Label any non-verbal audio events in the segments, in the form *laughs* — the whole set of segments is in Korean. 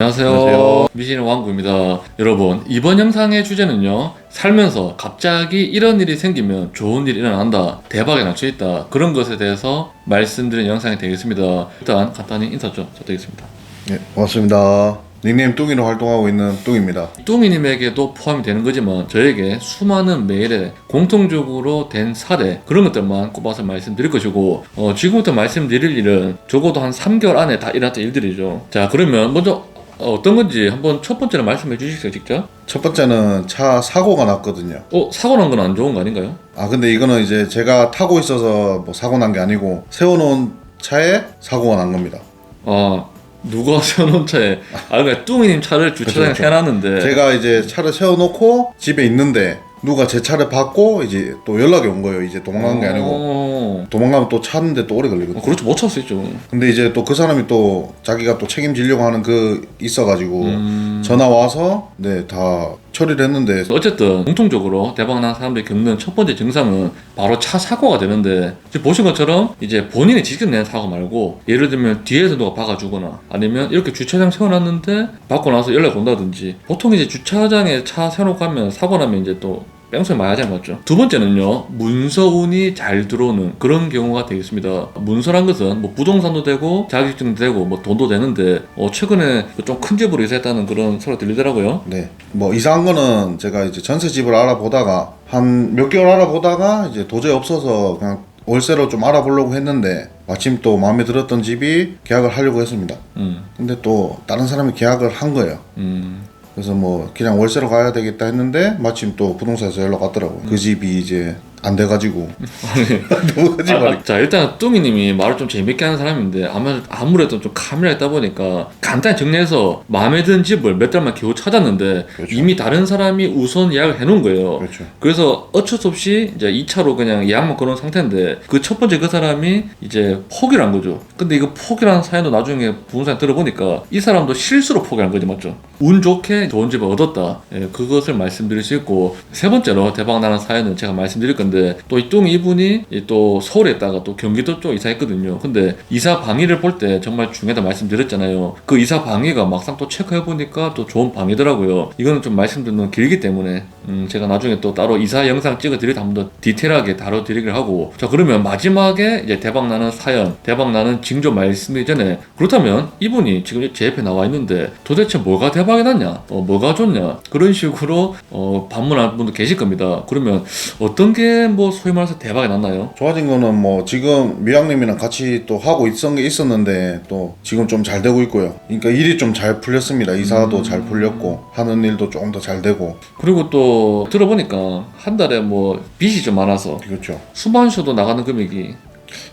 안녕하세요. 안녕하세요. 미신의 왕구입니다. 여러분, 이번 영상의 주제는요, 살면서 갑자기 이런 일이 생기면 좋은 일이 일어난다, 대박이 날 수 있다, 그런 것에 대해서 말씀드린 영상이 되겠습니다. 일단 간단히 인사 좀 부탁드리겠습니다. 네, 반갑습니다. 닉네임 뚱이로 활동하고 있는 뚱입니다. 뚱이님에게도 포함이 되는 거지만 저에게 수많은 메일에 공통적으로 된 사례 그런 것들만 꼽아서 말씀드릴 것이고 어, 지금부터 말씀드릴 일은 적어도 한 3개월 안에 다 일어났던 일들이죠. 자 그러면 먼저 어떤 건지 한번 첫 번째로 말씀해 주시겠어요 직접? 첫 번째는 차 사고가 났거든요. 어 사고 난 건 안 좋은 거 아닌가요? 아 근데 이거는 이제 제가 타고 있어서 뭐 사고 난 게 아니고 세워놓은 차에 사고가 난 겁니다. 아 누가 *laughs* 세워놓은 차에 아 그러니까 뚱이님 차를 주차장에 그쵸, 그쵸. 세워놨는데 제가 이제 차를 세워놓고 집에 있는데 누가 제 차를 받고 이제 또 연락이 온 거예요. 이제 도망간 게 아니고 어, 도망가면 또 찾는데 또 오래 어, 걸리거든요. 그렇죠 못 찾을 수 있죠. 근데 이제 또 그 사람이 또 자기가 또 책임지려고 하는 그 있어가지고 음. 전화 와서 네 다 처리를 했는데 어쨌든 공통적으로 대박난 사람들이 겪는 첫 번째 증상은 바로 차 사고가 되는데 지금 보신 것처럼 이제 본인이 직접 낸 사고 말고 예를 들면 뒤에서 누가 박아주거나 아니면 이렇게 주차장 세워놨는데 받고 나서 연락 온다든지 보통 이제 주차장에 차 세워놓고 하면 사고 나면 이제 또 뺑소니 많이 하잖아요 맞죠? 두 번째는요 문서운이 잘 들어오는 그런 경우가 되겠습니다 문서란 것은 뭐 부동산도 되고 자격증도 되고 뭐 돈도 되는데 어 최근에 좀 큰 집으로 이사했다는 그런 소리 들리더라고요 네. 뭐 이상한 거는 제가 이제 전세 집을 알아보다가 한 몇 개월 알아보다가 이제 도저히 없어서 그냥 월세로 좀 알아보려고 했는데 마침 또 마음에 들었던 집이 계약을 하려고 했습니다. 음, 근데 또 다른 사람이 계약을 한 거예요. 음. 그래서 뭐 그냥 월세로 가야 되겠다 했는데 마침 또 부동산에서 연락 왔더라고요. 그 집이 이제 안 돼가지고 *laughs* 너무 거짓말이. 아, 자 일단 뚱이님이 말을 좀 재밌게 하는 사람인데 아마 아무래도 좀 카메라 있다 보니까 간단히 정리해서 마음에 드는 집을 몇 달만 겨우 찾았는데 그렇죠. 이미 다른 사람이 우선 예약을 해놓은 거예요. 그렇죠. 그래서 어쩔 수 없이 이제 2차로 그냥 예약만 걸어놓은 상태인데 그 첫 번째 그 사람이 이제 포기를 한 거죠. 근데 이거 포기라는 사연도 나중에 부동산에 들어보니까 이 사람도 실수로 포기한 거지 맞죠? 운 좋게 좋은 집을 얻었다. 예, 그것을 말씀드릴 수 있고 세 번째로 대박 나는 사연은 제가 말씀드릴 건데 또 이 뚱 이분이 이또 서울에 있다가 또 경기도 쪽 이사했거든요. 근데 이사 방위를 볼 때 정말 중요하다 말씀드렸잖아요. 그 이사 방위가 막상 또 체크해 보니까 또 좋은 방위더라고요. 이거는 좀 말씀드리는 건 길기 때문에 음, 제가 나중에 또 따로 이사 영상 찍어드릴 때한번 더 디테일하게 다뤄드리기를 하고 자 그러면 마지막에 이제 대박 나는 사연, 대박 나는 징조 말씀드리기 전에 그렇다면 이분이 지금 제 옆에 나와 있는데 도대체 뭐가 대박이 났냐, 어, 뭐가 좋냐 그런 식으로 어, 반문하는 분도 계실 겁니다. 그러면 어떤 게뭐 소위 말해서 대박이 났나요? 좋아진 거는 뭐 지금 미양님이랑 같이 또 하고 있었던 게 있었는데 또 지금 좀 잘 되고 있고요. 그러니까 일이 좀 잘 풀렸습니다. 이사도 잘 풀렸고 하는 일도 조금 더 잘 되고 그리고 또 들어보니까 한 달에 뭐 빚이 좀 많아서 그렇죠. 수만 쉬어도 나가는 금액이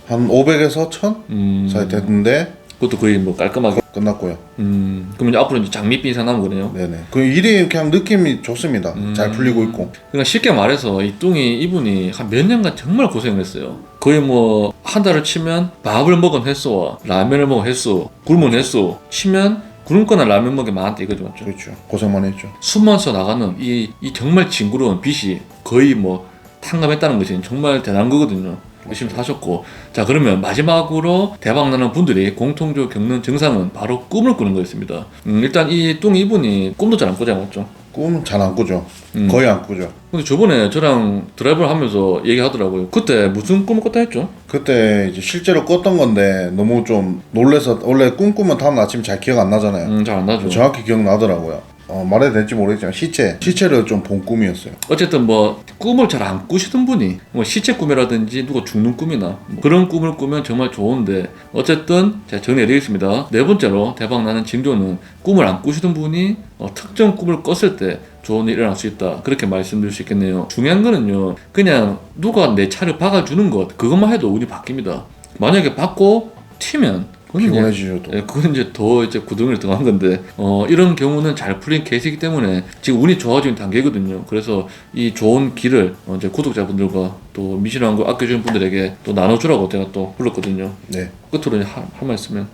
한 500에서 1000 음, 사이 됐는데 그것도 거의 뭐 깔끔하게 끝났고요. 음 그러면 이제 앞으로 이제 장밋빛 이상 남은 거네요. 네네. 그 일이 그냥 느낌이 좋습니다. 음. 잘 풀리고 있고. 그러니까 쉽게 말해서 이 뚱이 이분이 한 몇 년간 정말 고생을 했어요. 거의 뭐 한 달을 치면 밥을 먹은 횟수와 라면을 먹은 횟수, 굶은 횟수 치면 굶거나 라면 먹이 많았다 이거죠 맞죠? 그렇죠. 고생 많이 했죠. 숨만 쉬어 나가는 이, 이 정말 징그러운 빚이 거의 뭐 탕감했다는 것이 정말 대단한 거거든요. 열심히 사셨고 자 그러면 마지막으로 대박나는 분들이 공통적으로 겪는 증상은 바로 꿈을 꾸는 거였습니다. 음, 일단 이 뚱 이분이 꿈도 잘 안 꾸지 않았죠? 꿈 잘 안 꾸죠. 음. 거의 안 꾸죠. 근데 저번에 저랑 드라이브를 하면서 얘기하더라고요. 그때 무슨 꿈을 꿨다 했죠? 그때 이제 실제로 꿨던 건데 너무 좀 놀래서 원래 꿈 꾸면 다음 아침 잘 기억 안 나잖아요. 음, 잘 안 나죠. 정확히 기억나더라고요. 어, 말해도 될지 모르겠지만 시체 시체를 좀 본 꿈이었어요. 어쨌든 뭐 꿈을 잘 안 꾸시던 분이 뭐 시체 꿈이라든지 누가 죽는 꿈이나 뭐 그런 꿈을 꾸면 정말 좋은데 어쨌든 제가 정리해드리겠습니다. 네 번째로 대박 나는 징조는 꿈을 안 꾸시던 분이 어, 특정 꿈을 꿨을 때 좋은 일이 일어날 수 있다. 그렇게 말씀드릴 수 있겠네요. 중요한 거는요. 그냥 누가 내 차를 박아주는 것 그것만 해도 운이 바뀝니다. 만약에 받고 튀면 피곤해지죠 또. 예, 그건 이제 더 이제 구덩이를 등한 건데 어, 이런 경우는 잘 풀린 케이스이기 때문에 지금 운이 좋아지는 단계거든요. 그래서 이 좋은 길을 어, 이제 구독자분들과 또 미신한 거 아껴주는 분들에게 또 나눠주라고 제가 또 불렀거든요. 네. 끝으로 이제 할, 할 말씀은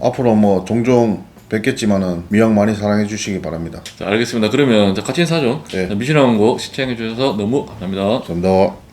앞으로 뭐 종종 뵙겠지만은 미영 많이 사랑해 주시기 바랍니다. 자, 알겠습니다. 그러면 자, 같이 인사하죠. 네. 미신한 거 시청해 주셔서 너무 감사합니다. 감사합니다.